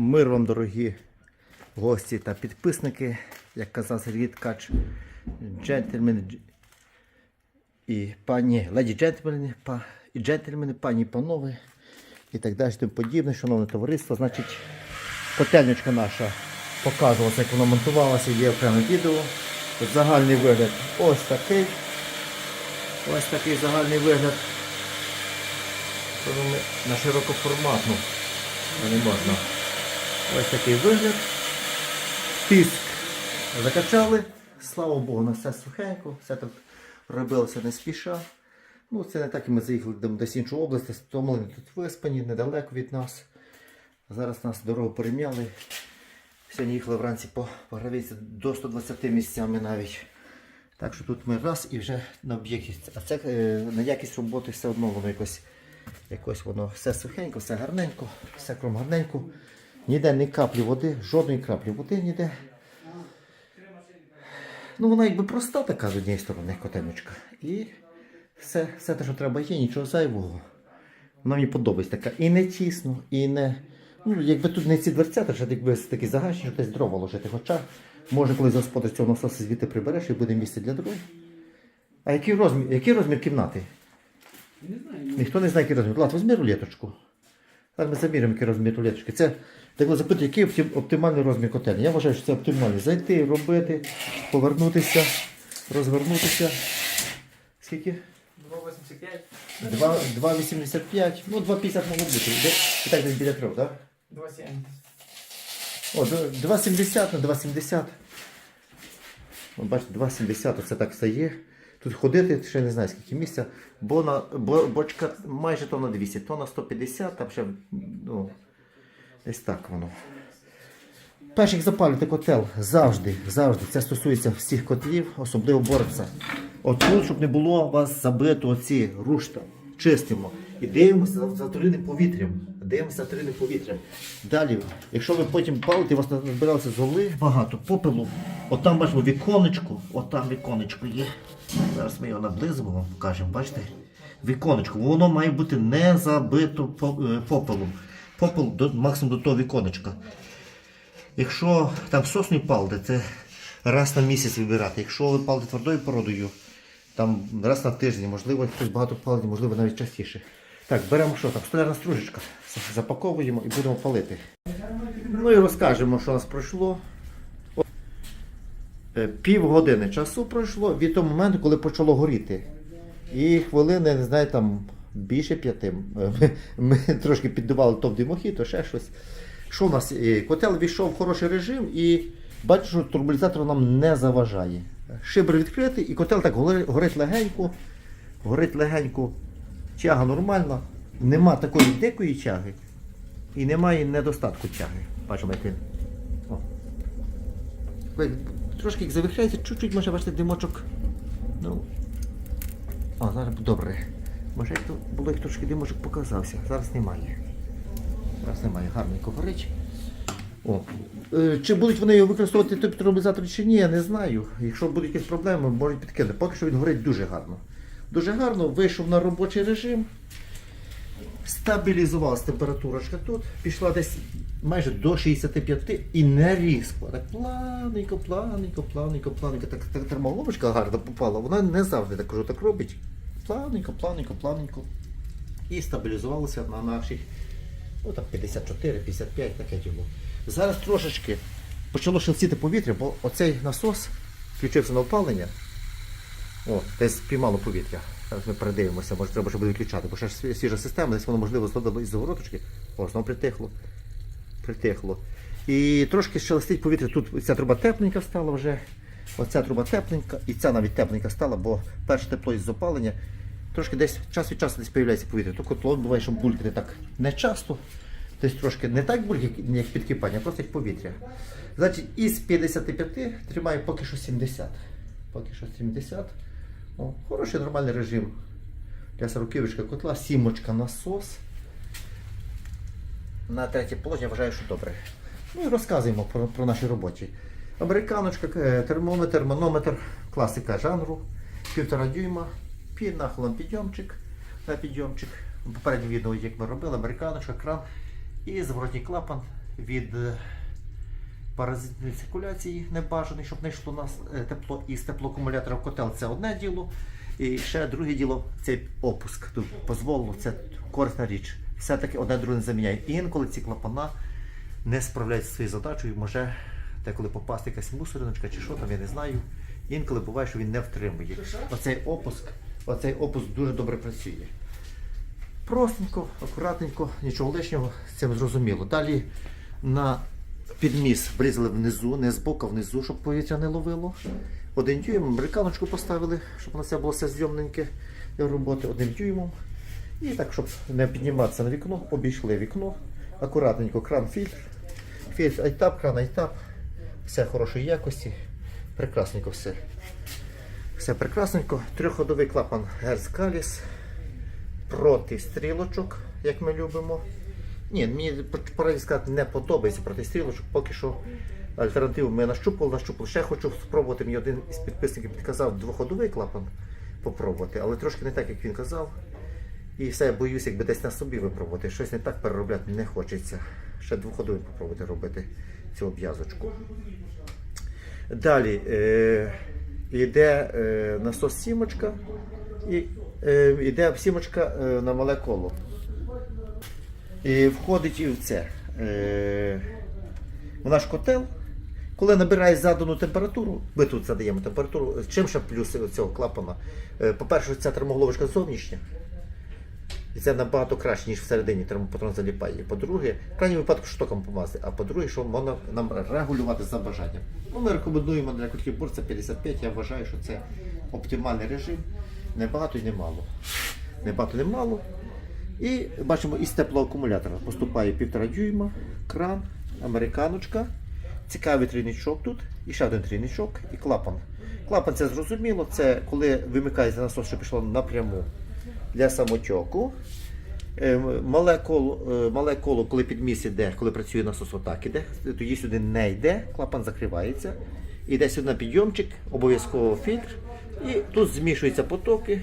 Мир вам, дорогі гості та підписники, як казав Сергій Ткач, джентльмени і пані, леді джентльмени, па, і джентльмени, пані і панове, і так далі, тому подібне, шановне товариство. Значить, котельничка наша показувалася, як вона монтувалася, є окреме відео. Загальний вигляд ось такий. Ось такий загальний вигляд. На широкоформатну не можна. Ось такий вигляд. Тиск закачали. Слава Богу, на все сухенько, все тут робилося не спіша. Ну, це не так, і ми заїхали десь в іншу область, стомлені тут виспані, недалеко від нас. Зараз нас дорогу перем'яли. Сьогодні їхали вранці по, гравійці до 120 місцями навіть. Так що тут ми раз і вже на об'єкті. А це е, на якість роботи все одно воно якось, якось воно все сухенько, все гарненько, все кром гарненько. Ніде ні каплі води, жодної краплі води ніде. Ну вона якби проста така з однієї сторони котельничка. І все, все те, що треба є, нічого зайвого. Вона мені подобається така. І не тісно, і не. Ну, якби тут не ці дверцята, ще якби такі загашені, що десь дрова ложити. Хоча, може, коли господар цього насосу звідти прибереш і буде місце для дров. А який розмір, який розмір кімнати? Не знаю. Ніхто не знає, який розмір. Влад, візьми рулеточку. Зараз ми заміряємо, який розмір рулеточки. Це так запитують, який оптимальний розмір котельні. Я вважаю, що це оптимальний. Зайти, робити, повернутися, розвернутися. Скільки? 2,85. 2,85. Ну, 2,50 може бути. І так десь біля трьох, так? 2,70. О, 2,70 на 2,70. От бачите, 2,70 оце так стає. Тут ходити, ще не знаю скільки місця. Бо на, бо, бочка майже тонна 200, тонна 150, там ще ну, десь так воно. Перший як запалювати котел завжди, завжди. Це стосується всіх котлів, особливо борця. От щоб не було у вас забито оці рушта. Чистимо. І дивимося за затвореним повітрям. Дивимося за затвореним повітрям. Далі, якщо ви потім палите, у вас назбиралося золи багато, попелу. От там бачимо віконечко, от там віконечко є. Зараз ми його наблизимо, вам покажемо, бачите? Віконечко. Воно має бути не забито е, попелом. Попел до, максимум до того віконечка. Якщо там сосну палите, це раз на місяць вибирати. Якщо ви палите твердою породою, там раз на тиждень, можливо, хтось багато палить, можливо, навіть частіше. Так, беремо що там, столярна стружечка, запаковуємо і будемо палити. Ну і розкажемо, що у нас пройшло. Е, Півгодини часу пройшло від того моменту, коли почало горіти. І хвилини, не знаю, там більше п'яти. Ми, трошки піддували то в димохід, то ще щось. Що у нас? Е, Котел війшов в хороший режим і бачу, що турбулізатор нам не заважає. Шибр відкритий і котел так горить легенько, горить легенько. Тяга нормальна, нема такої дикої тяги і немає недостатку тяги. Бачимо, як він. Трошки як завихляється, чуть-чуть може бачити димочок. Ну, а, зараз добре. Може, як було як трошки димочок показався. Зараз немає. Зараз немає. Гарненько горить. О. Е, Чи будуть вони його використовувати той турбізатор чи ні, я не знаю. Якщо будуть якісь проблеми, можуть підкинути. Поки що він горить дуже гарно. Дуже гарно, вийшов на робочий режим. Стабілізувалася температурочка тут, пішла десь майже до 65 і не різко. Так плавненько, плавненько, плавненько, плавненько. Так, так термоголовочка гарно попала. Вона не завжди так так робить. Плавненько, плавненько, плавненько. І стабілізувалася на наших ну, там 54, 55, таке діло. Зараз трошечки почало шелестіти повітря, бо оцей насос включився на опалення. О, десь спіймало повітря. Зараз ми передивимося, може треба ще буде виключати, бо ще свіжа система, десь воно можливо згодило із завороточки. О, знову притихло. Притихло. І трошки шелестить повітря. Тут ця труба тепленька стала вже. Оця труба тепленька, і ця навіть тепленька стала, бо перше тепло із опалення. Трошки десь час від часу десь появляється повітря. То котло буває, що булькати так не часто. Десь трошки не так булькає, як підкипання, а просто як повітря. Значить, із 55 тримає поки що 70. Поки що 70. О, хороший нормальний режим для сороківочка котла, сімочка насос. На третє положення вважаю, що добре. Ну і розказуємо про, про наші робочі. Американочка, е, термометр, манометр, класика жанру, півтора дюйма, нахилом підйомчик на підйомчик. Попереднє відео, як ми робили, американочка, кран і зворотній клапан від е, паразитної циркуляції небажаний, щоб не йшло у нас е, тепло із теплоакумулятора в котел. Це одне діло. І ще друге діло цей опуск. Тут дозволило, це корисна річ. Все-таки одне друге не заміняє. І інколи ці клапана не справляються зі своєю задачею, може деколи попасти якась мусориночка чи що там, я не знаю. Інколи буває, що він не втримує. Оцей опуск, оцей опуск дуже добре працює. Простенько, акуратненько, нічого лишнього, з цим зрозуміло. Далі на підміс врізали внизу, не з боку, а внизу, щоб повітря не ловило. Один дюйм, американочку поставили, щоб на це було все зйомненьке для роботи, одним дюймом. І так, щоб не підніматися на вікно, обійшли вікно. Акуратненько, кран фільтр. Фільтр айтап, кран айтап. Все хорошої якості. Прекрасненько все. Все прекрасненько. Трьохходовий клапан Герц проти стрілочок, як ми любимо. Ні, мені сказати не подобається проти стрілочок. Поки що альтернативу ми нащупали, нащупали. Ще хочу спробувати. Мені один із підписників підказав двоходовий клапан попробувати, але трошки не так, як він казав. І все, я боюсь, якби десь на собі випробувати. Щось не так переробляти не хочеться. Ще двоходовий попробувати робити цю обв'язочку. Далі е, йде е, насос сімочка і е, йде сімочка е, на мале коло. І входить і в це. Е, в наш котел. Коли набирає задану температуру, ми тут задаємо температуру, чим ще плюс цього клапана? Е, По-перше, ця термоголовочка зовнішня. І це набагато краще, ніж всередині термопатрон заліпає. По-друге, в крайньому випадку штоком помазати, а по-друге, що можна нам регулювати за бажанням. Ну, ми рекомендуємо для котків бурця 55, я вважаю, що це оптимальний режим. Не багато і не мало. Не багато. І бачимо, із теплоакумулятора поступає 1,5 дюйма, кран, американочка, цікавий трійничок тут, і ще один трійничок, і клапан. Клапан це зрозуміло, це коли вимикається насос, що пішло напряму для самотьоку. Мале коло, мале коло, коли підміс іде, коли працює насос, отак іде, тоді сюди не йде, клапан закривається. Іде сюди на підйомчик, обов'язково фільтр. І тут змішуються потоки.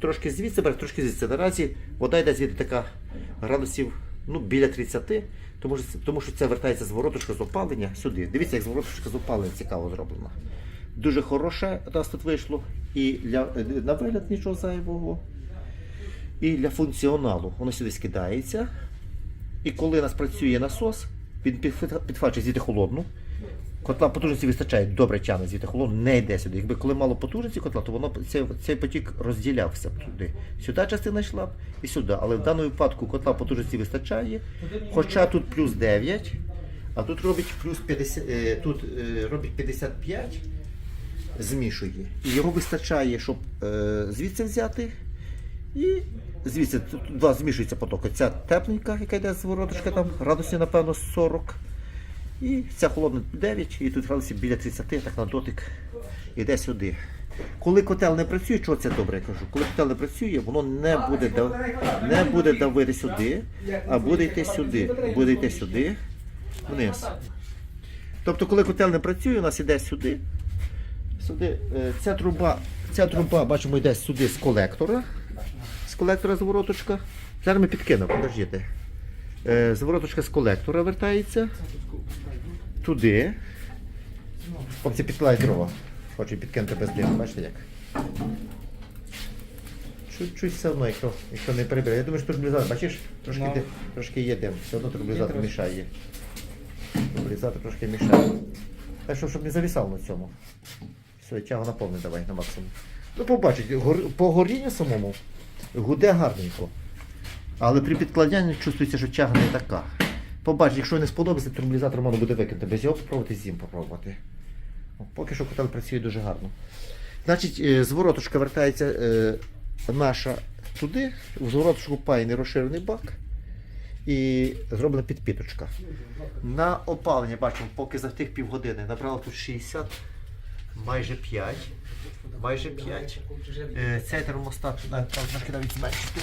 Трошки звідси, трошки звідси. Наразі вода йде звідти така градусів ну, біля 30, тому що, тому що це вертається з вороточка з опалення сюди. Дивіться, як з вороточка з опалення цікаво зроблено. Дуже хороше у нас тут вийшло. І для, на вигляд нічого зайвого. І для функціоналу воно сюди скидається. І коли у нас працює насос, він підхвачує звідти холодну. Котла потужності вистачає, добре тягне звідти холодну, не йде сюди. Якби коли мало потужності котла, то воно цей, цей потік розділявся б туди. Сюди частина йшла б і сюди. Але в даному випадку котла потужності вистачає. Хоча тут плюс 9, а тут робить плюс 50, е, тут е, робить 55, змішує. І його вистачає, щоб е, звідси взяти. І звідси тут два змішуються потоки. Ця тепленька, яка йде з вороточка, там градусів, напевно, 40. І ця холодна 9, і тут градусів біля 30, так на дотик іде сюди. Коли котел не працює, чого це добре я кажу? Коли котел не працює, воно не буде, не буде давити сюди, а буде йти сюди. Буде йти сюди, вниз. Тобто, коли котел не працює, у нас іде сюди. Сюди е, ця труба, ця труба, бачимо, йде сюди з колектора. Колектора звороточка. Зараз ми підкинемо, подождіть. Е, Звороточка з колектора вертається туди. Хлопці підкладають дрова. Хочу підкинути без диму, бачите як? Чуть-чуть все одно, якщо, якщо не прибере. Я думаю, що турбілізатор, бачиш, трошки, Ну. дим, трошки є дим, все одно турбілізатор мішає. Турбілізатор трошки мішає. Так що, щоб не завісав на цьому. Все, тягу на повне давай, на максимум. Ну, побачить, по горінню самому гуде гарненько. Але при підкладанні чувствується, що тяга не така. Побачить, якщо не сподобається, турбілізатор можна буде викинути. Без його попробувати зім попробувати. Поки що котел працює дуже гарно. Значить, е, звороточка вертається е, наша туди, в звороточку пайний розширений бак і зроблена підпіточка. На опалення бачимо, поки за тих півгодини набрало тут 60, майже 5. Майже 5. Е, Цей термостат навіть зменшити.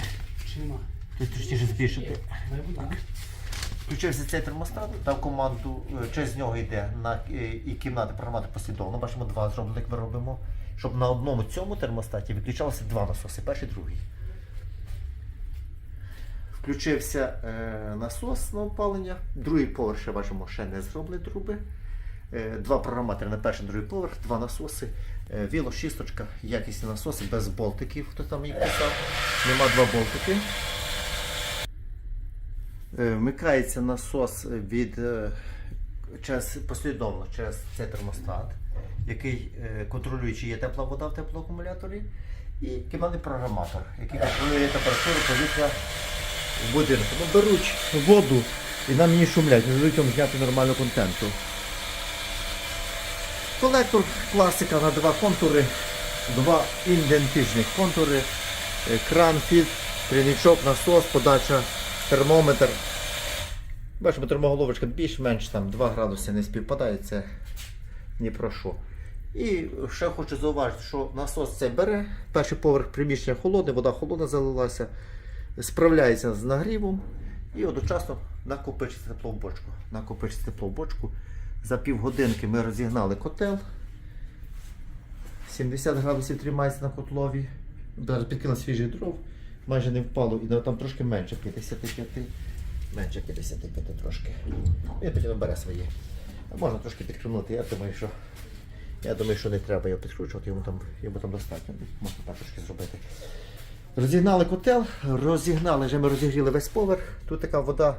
Тут точніше збільшити. Включився цей термостат, дав команду, е, через нього йде на е, і кімнати програмати послідовно. Бачимо, два зроблено, як ми робимо. Щоб на одному цьому термостаті виключалося два насоси, перший другий. Включився е, насос на опалення. Другий поверх бачимо, ще не зроблені труби. Е, два програматори на перший другий поверх, два насоси. Е, Віло, шісточка, якісні насоси без болтиків, хто там їх писав. Нема два болтики. Е, Вмикається насос від через послідовно через цей термостат, який контролює, чи є тепла вода в теплоакумуляторі, і кімнатний програматор, який контролює температуру повітря в будинку. Ну, беруть воду і нам її шумлять, не дають вам зняти нормального контенту. Колектор класика на два контури, два ідентичних контури, е, кран, фільтр, трійничок, насос, подача, термометр. Бачимо, термоголовочка більш-менш там 2 градуси не співпадає, це ні про що. І ще хочу зауважити, що насос це бере, перший поверх приміщення холодне, вода холодна залилася, справляється з нагрівом і одночасно накопичиться тепло в бочку. Накопичиться тепло в бочку. За півгодинки ми розігнали котел. 70 градусів тримається на котлові. Зараз підкинули свіжих дров, майже не впало, і там трошки менше 55. Менше 55 трошки. Він потім набере своє. Можна трошки підкрутити, я думаю, що. Я думаю, що не треба його підкручувати, йому там, йому там достатньо. Можна так трошки зробити. Розігнали котел, розігнали, вже ми розігріли весь поверх. Тут така вода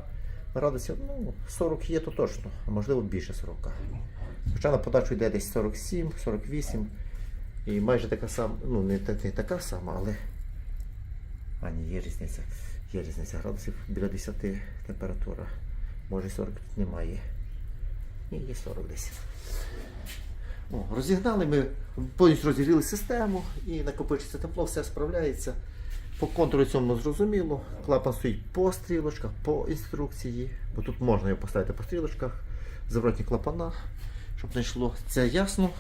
градусів, ну, 40 є то точно, а можливо більше 40. Хоча на подачу йде десь 47, 48. І майже така сама, ну не, така сама, але. А ні, є різниця. Є різниця градусів біля 10 температура. Може 40 тут немає. Ні, є 40 десь. О, розігнали ми, повністю розігріли систему і накопичиться тепло, все справляється. По контуру цьому зрозуміло. Клапан стоїть по стрілочках, по інструкції, бо тут можна його поставити по стрілочках, зворотні клапана, щоб не йшло. Це ясно.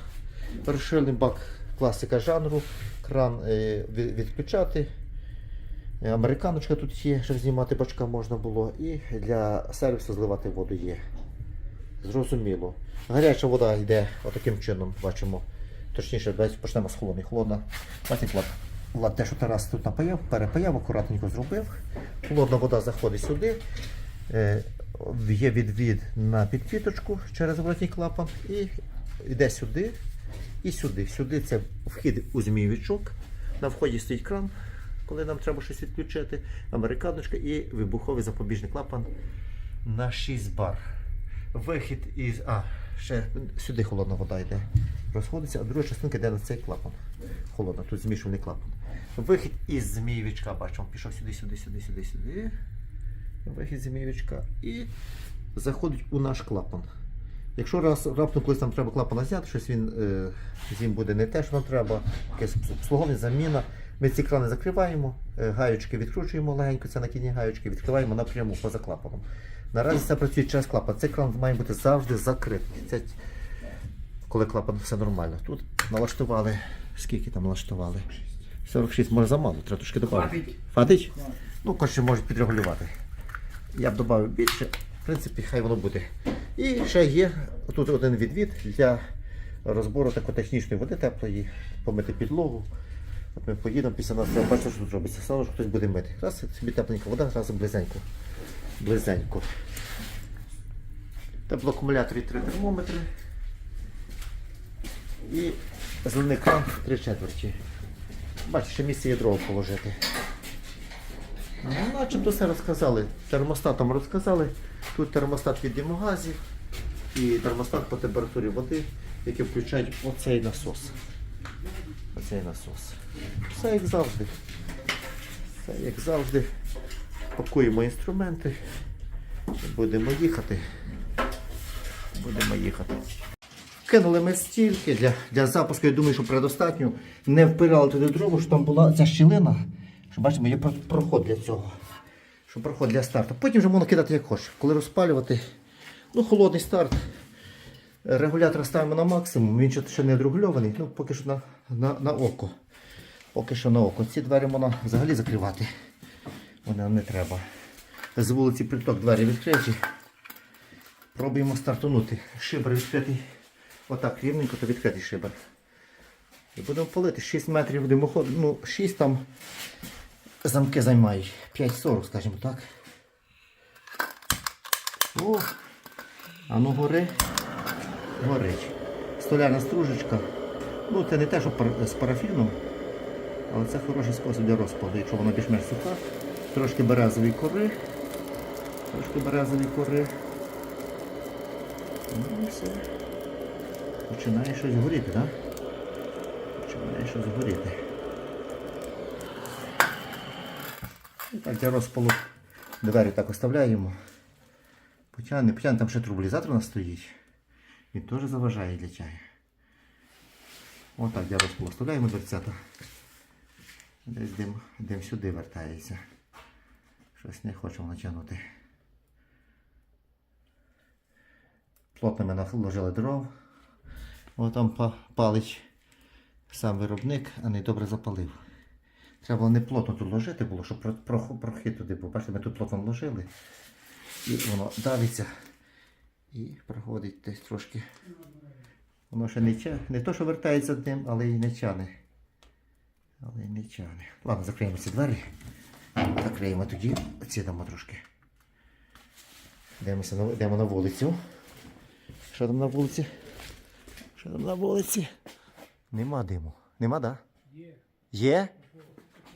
Розширений бак класика жанру, кран е, відключати. Е, Американочка тут є, щоб знімати бачка можна було. І для сервісу зливати воду є. Зрозуміло. Гаряча вода йде отаким чином, бачимо. Точніше, почнемо з холодної. Холодна. Бачите, Влад, те, що Тарас тут напаяв, перепаяв, акуратненько зробив. Холодна вода заходить сюди. Е, є відвід на підпіточку через зворотній клапан і йде сюди і сюди. Сюди це вхід у змійовичок. На вході стоїть кран, коли нам треба щось відключити, американочка і вибуховий запобіжний клапан на 6 бар. Вихід із. А, ще сюди холодна вода йде. Розходиться, а друга частинка йде на цей клапан. Холодна, тут змішувальний клапан. Вихід із змійовичка, бачимо, пішов сюди, сюди, сюди, сюди, сюди. Вихід змійовичка. І заходить у наш клапан. Якщо раз раптом колись нам треба клапана зняти, щось він е, з ним буде не те, що нам треба, якесь обслуговування, заміна. Ми ці крани закриваємо, е, гаючки відкручуємо легенько, це накидні гаючки, відкриваємо напряму поза клапаном. Наразі це працює через клапан. Цей кран має бути завжди закритий. Це коли клапан все нормально. Тут налаштували. Скільки там налаштували? 46, може замало, треба трошки додати. Хватить. Ну, коротше, можуть підрегулювати. Я б додав більше, в принципі, хай воно буде. І ще є тут один відвід для розбору такої технічної води теплої, помити підлогу. От ми поїдемо після нас, я бачу, що тут робиться. Саме хтось буде мити. Раз собі тепленька вода, раз близенько. Близенько. Теплоакумуляторі 3 термометри. І зелений кран 3 четверті. Бачите, ще місце є дрова положити. Ну, начебто все розказали. Термостатом розказали. Тут термостат від димогазів і термостат по температурі води, який включають оцей насос. Оцей насос. Все як завжди. Все як завжди. Пакуємо інструменти. Будемо їхати. Будемо їхати. Кинули ми стільки для, для запуску, я думаю, що предостатньо. Не впирали туди дрова, що там була ця щілина. Що бачимо, є проход для цього. Що проход для старту. Потім вже можна кидати як хочеш. Коли розпалювати, ну, холодний старт. Регулятор ставимо на максимум, він ще- не одрегульований, ну поки що на, на, на око. Поки що на око. Ці двері можна взагалі закривати. Вони не треба. З вулиці приток двері відкриті. Пробуємо стартанути. Шибер відкритий. Отак рівненько, то відкритий шибер. І будемо палити 6 метрів димоходу. Ну, 6 там замки займають 5,40, скажімо так. О, а ну гори. Горить. Столярна стружечка. Ну, це не те, що пар- з парафіном, але це хороший спосіб для розпаду, якщо вона більш-менш суха. Трошки березової кори. Трошки березової кори. Ну і все. Починає щось горіти, так? Починає щось горіти. І так для розпалу двері так оставляємо. Потягне, потягне, там ще труболізатор у нас стоїть. Він теж заважає для чаю. Отак для розпалу оставляємо дверцята. Десь дим, дим сюди вертається. Щось не хочемо натягнути. Плотно ми наложили дров. О, там па- палить сам виробник, а не добре запалив. Треба було не плотно тут ложити було, щоб про- прох- прохід туди був. Бачите, ми тут плотно вложили. І воно давиться і проходить десь трошки. Воно ще не тя... не то, що вертається дим, але і не тяне. Але й не тяне. Ладно, закриємо ці двері. Закриємо тоді, ці дамо трошки. Йдемо на вулицю. Що там на вулиці? Що там на вулиці? Нема диму. Нема, так? Да? Є. Є?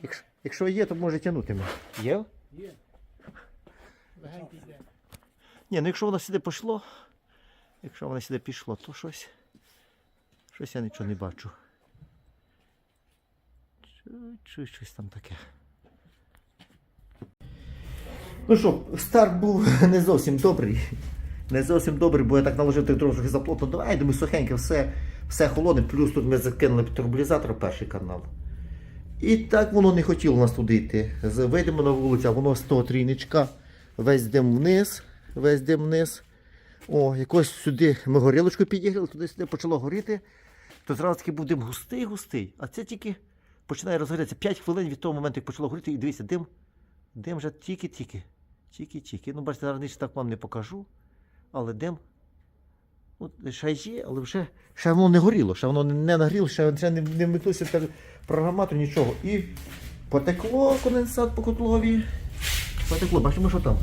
Якщо, якщо є, то може тягнути. Є? Є. Йде. Ні, ну якщо воно сюди пішло, якщо воно сюди пішло, то щось. Щось я нічого не бачу. Чуть-чуть щось там таке. Ну що, старт був не зовсім добрий. Не зовсім добрий, бо я так наложив дров трохи заплотно. Давай, думаю, сухеньке, все, все холодне, плюс тут ми закинули турбулізатор перший канал. І так воно не хотіло нас туди йти. Вийдемо на вулицю, а воно з того трійничка, весь дим вниз, весь дим вниз. О, якось сюди ми горілочку підігріли, туди сюди почало горіти. То зразу таки був дим густий, густий. А це тільки починає розгорятися 5 хвилин від того моменту, як почало горіти, і дивіться, дим, дим вже тільки-тільки. Тільки-тільки. Ну, бачите, зараз ніч так вам не покажу, але дим. От ще є, але вже ще воно не горіло, ще воно не нагріло, ще, ще не, не вмикнувся тел- програматор, нічого. І потекло конденсат по котлові. Потекло, бачимо, що там.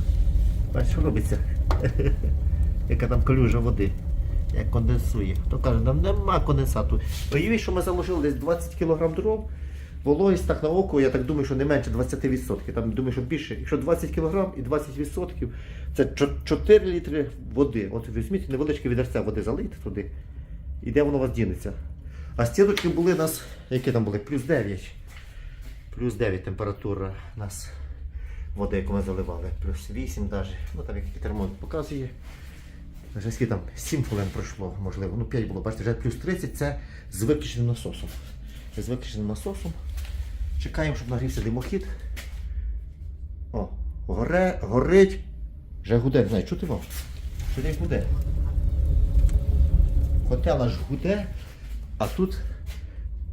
Бачите, що робиться. Яка там калюжа води. Як конденсує. Хто каже, там нема конденсату. Уявіть, що ми заложили десь 20 кг дров. Вологість так на око, я так думаю, що не менше 20%. Там думаю, що більше. Якщо 20 кг і 20%, це 4 літри води. От візьміть невеличке відерце води залийте туди. І де воно у вас дінеться. А стіночки були у нас, які там були? Плюс 9. Плюс 9 температура у нас води, яку ми заливали. Плюс 8 навіть. Ну там який термометр показує. Скільки там 7 хвилин пройшло, можливо. Ну 5 було, бачите, вже плюс 30 це з виключеним насосом. З виключеним насосом. Чекаємо, щоб нагрівся димохід. О, горе, горить. Вже гуде, знаю, чути вам? Що гуде? Котел аж гуде, а тут,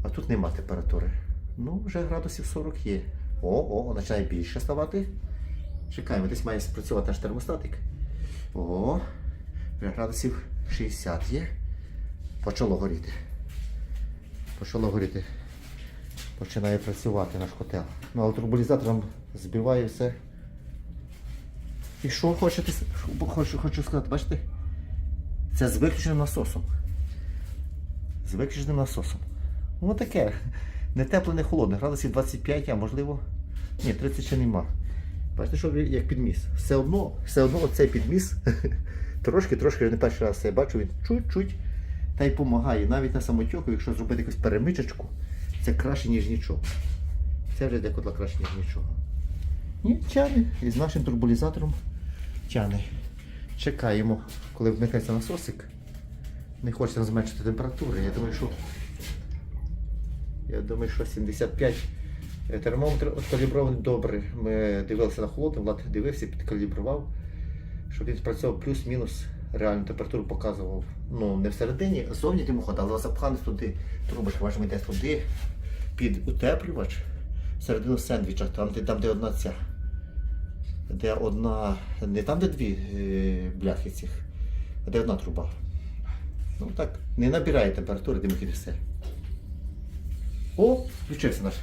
а тут нема температури. Ну, вже градусів 40 є. О, о, починає більше ставати. Чекаємо, десь має спрацювати наш термостатик. О, вже градусів 60 є. Почало горіти. Почало горіти. Починає працювати наш котел. Ну, але турбулізатором збиває все. І що хочете, хочу, хочу сказати, бачите? Це з виключеним насосом. З виключеним насосом. Ну таке. Не тепле, не холодне. Градусів 25, а можливо. Ні, 30 ще нема. Бачите, що як підміс. Все одно, все одно оцей підміс. трошки, трошки, не перший раз я бачу, він чуть-чуть та й допомагає. Навіть на самотьоку, якщо зробити якусь перемичечку, це краще, ніж нічого. Це вже для котла краще, ніж нічого. Ні, тяне. І з нашим турбулізатором тяне. Чекаємо, коли вмикається насосик. Не хочеться зменшити температуру. Я думаю, що. Я думаю, що 75 Е, термометр откалібрований добре. Ми дивилися на холодний, Влад дивився, підкалібрував, щоб він спрацьовував плюс-мінус. Реальну температуру показував. Ну, не всередині, а зовні димоход, але запханий туди, трубочка ваша йде туди, під утеплювач, всередину сендвіча, там, де, там, де одна ця. Де одна. Не там, де дві е, бляхи цих, а де одна труба. Ну так, не набирає температури, димохід і все. О, включився наш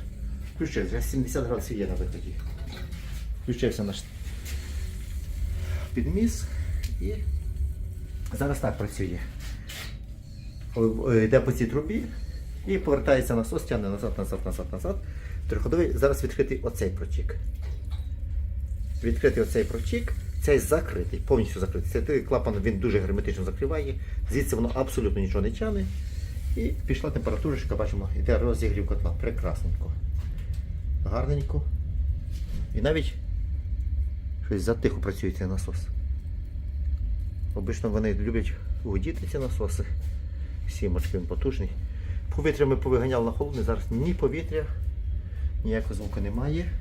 Включився, вже 70 градусів є на виході. Включився наш підміс і зараз так працює. Е, Йде по цій трубі і повертається насос, тягне назад, назад, назад, назад. Триходовий. Зараз відкритий оцей протік. Відкритий оцей протік, цей закритий, повністю закритий. Цей клапан він дуже герметично закриває, звідси воно абсолютно нічого не тягне. І пішла температурочка, бачимо, йде розігрів котла. Прекрасненько. Гарненько. І навіть щось затихо працює цей насос. Обично вони люблять гудіти ці насоси. Сімочки він потужний. Повітря ми повиганяли на холодний, зараз ні повітря, ніякого звуку немає.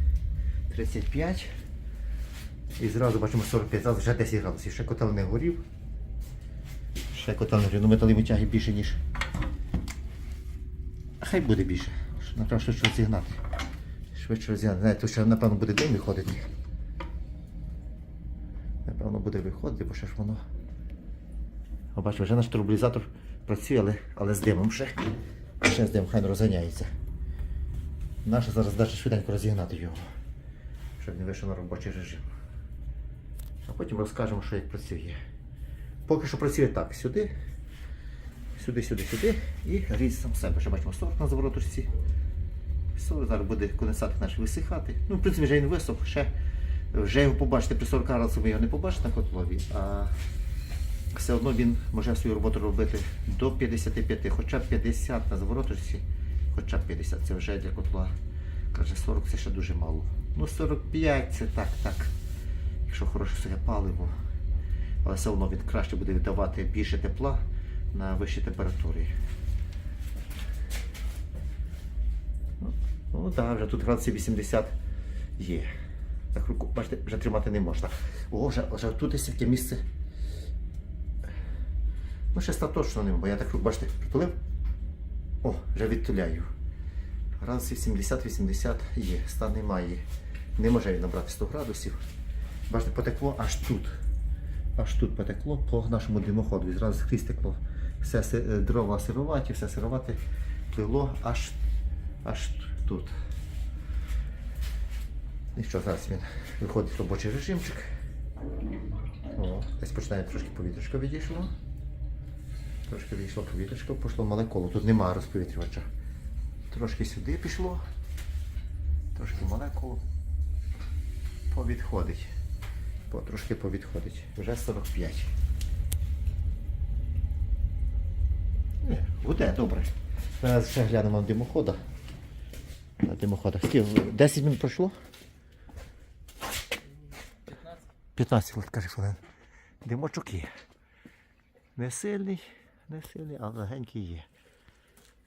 35. І зразу бачимо 45, зараз вже 10 градусів. Ще котел не горів. Ще котел не горів. Ну металеві тяги більше, ніж. Хай буде більше. Напевно, швидше розігнати. Швидше розігнати. Знаєте, ще, напевно, буде дим виходити. Напевно, буде виходити, бо ще ж воно. О, бачу, вже наш турбулізатор працює, але, але з димом ще. Ще з димом, хай не розганяється. Наша зараз даже швиденько розігнати його, щоб не вийшов на робочий режим. А потім розкажемо, що як працює. Поки що працює так, сюди, сюди, сюди, сюди і гріється сам себе. Ще бачимо сорт на завороточці. Сорт зараз буде конденсат наш висихати. Ну, в принципі, вже він висох, ще вже його побачите при 40 градусах, ви його не побачите на котлові, а все одно він може свою роботу робити до 55, хоча б 50 на завороточці, хоча б 50, це вже для котла. Каже, 40 це ще дуже мало. Ну 45 це так, так. Якщо хороше своє паливо. Але все одно він краще буде віддавати більше тепла на вищій температурі. Ну, ну так, вже тут градусів 80 є. Так руку, бачите, вже тримати не можна. О, вже, вже тут є таке місце. Ну, ще ста точно не, бо я так бачите, притулив. О, вже відтуляю. Градусів 70-80 є, ста немає. Не може він набрати 100 градусів. Бачите, потекло аж тут. Аж тут потекло по нашому димоходу. І зразу скрізь текло. Все е, дрова сироваті, все сировате плило аж, аж тут. І що, зараз він виходить в робочий режимчик. О, десь починає трошки повітрячко відійшло. Трошки відійшло повітрячко, пішло мале коло. Тут немає розповітрювача. Трошки сюди пішло. Трошки мале коло. Повідходить. По, трошки повідходить. Вже 45. Ні, гуде, добре. Зараз ще глянемо на димохода. На димоходах. Скільки? 10 минут пройшло? 15 от, каже хвилин. Димочок є. Не сильний, не сильний, але легенький є.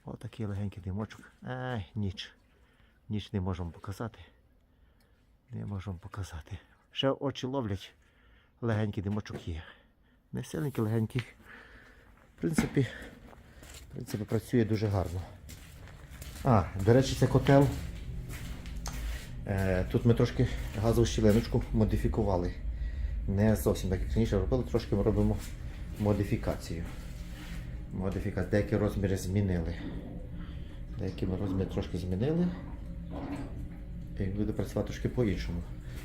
Отакий легенький димочок. Ай, ніч. Ніч не можемо показати. Не можемо показати. Ще очі ловлять. Легенький димочок є. Не сильненький, легенький. В принципі, в принципі, працює дуже гарно. А, до речі, це котел. Е, тут ми трошки газову щілиночку модифікували. Не зовсім так, як раніше робили, трошки ми робимо модифікацію. Модифікацію. Деякі розміри змінили. Деякі ми розміри трошки змінили. І буде працювати трошки по-іншому.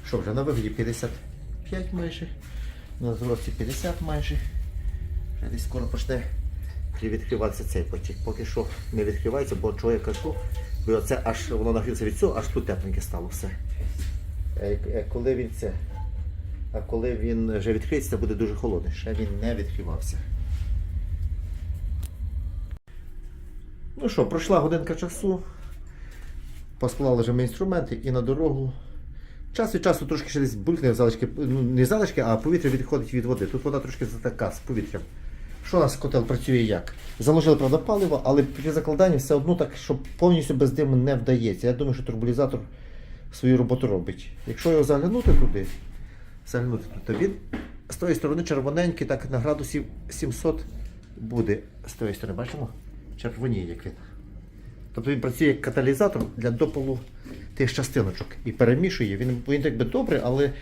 Що вже на вигляді 55 майже, на зрості 50 майже. Вже десь скоро почне відкриватися цей потік. Поки що не відкривається, бо чого я кажу, бо це аж воно нагрілося від цього, аж тут тепленьке стало все. Е, е, Коли він це. А коли він вже відкриється, буде дуже холодний. Ще він не відкривався. Ну що, пройшла годинка часу. Посклали вже ми інструменти і на дорогу. Час від часу трошки ще десь булькне залишки, ну не залишки, а повітря відходить від води. Тут вода трошки затака з повітрям. Що у нас котел працює як? Заложили, правда, паливо, але при закладанні все одно так, що повністю без диму не вдається. Я думаю, що турбулізатор свою роботу робить. Якщо його заглянути туди, заглянути тут, то він з тої сторони червоненький, так на градусів 700 буде. З тої сторони, бачимо? Червоніє, як він. Тобто він працює як каталізатор для допалу тих частиночок і перемішує. Він, він якби добре, але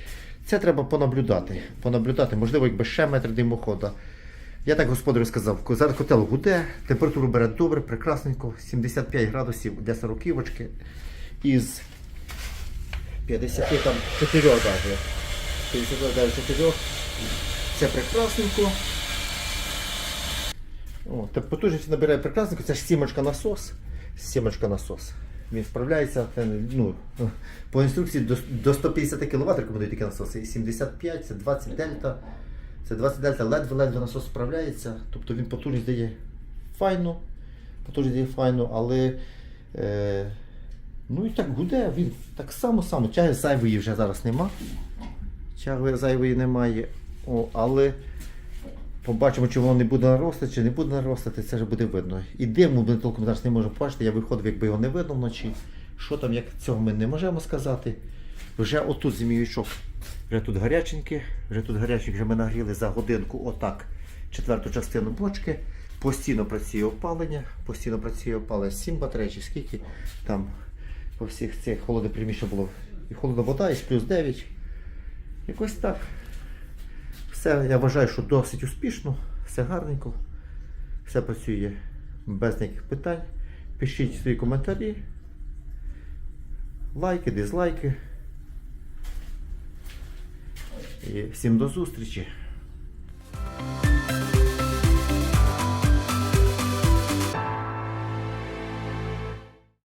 це треба понаблюдати. Понаблюдати, можливо, якби ще метр димохода. Я так господарю сказав, зараз котел гуде, температуру бере добре, прекрасненько, 75 градусів для 40 І із 54 даже. 54. Це прекрасненько. О, так потужність набирає прекрасненько, це ж сімочка насос. Сімочка насос. Він вправляється е, ну, по інструкції до, до 150 кВт рекомендують такі насоси. 75, це 20 дельта. Це 20 дельта ледве-ледве насос справляється. Тобто він потужність дає файну. Потужність дає файну, але е, ну і так гуде, він так само само. Тяги зайвої вже зараз нема. Тяги зайвої немає. О, але побачимо, чи воно не буде наростати, чи не буде наростати, це вже буде видно. І диму ми толком зараз не можемо побачити. Я виходив, якби його не видно вночі. Що там, як цього ми не можемо сказати. Вже отут зміючок. Вже тут гаряченьке, вже тут гаряченьке, вже ми нагріли за годинку отак четверту частину бочки. Постійно працює опалення, постійно працює опалення 7 батарей, чи скільки там по всіх цих холодне приміщення було. І холодна вода, і плюс 9. Якось так. Все, я вважаю, що досить успішно, все гарненько, все працює без ніяких питань. Пишіть свої коментарі, лайки, дизлайки. І всім до зустрічі.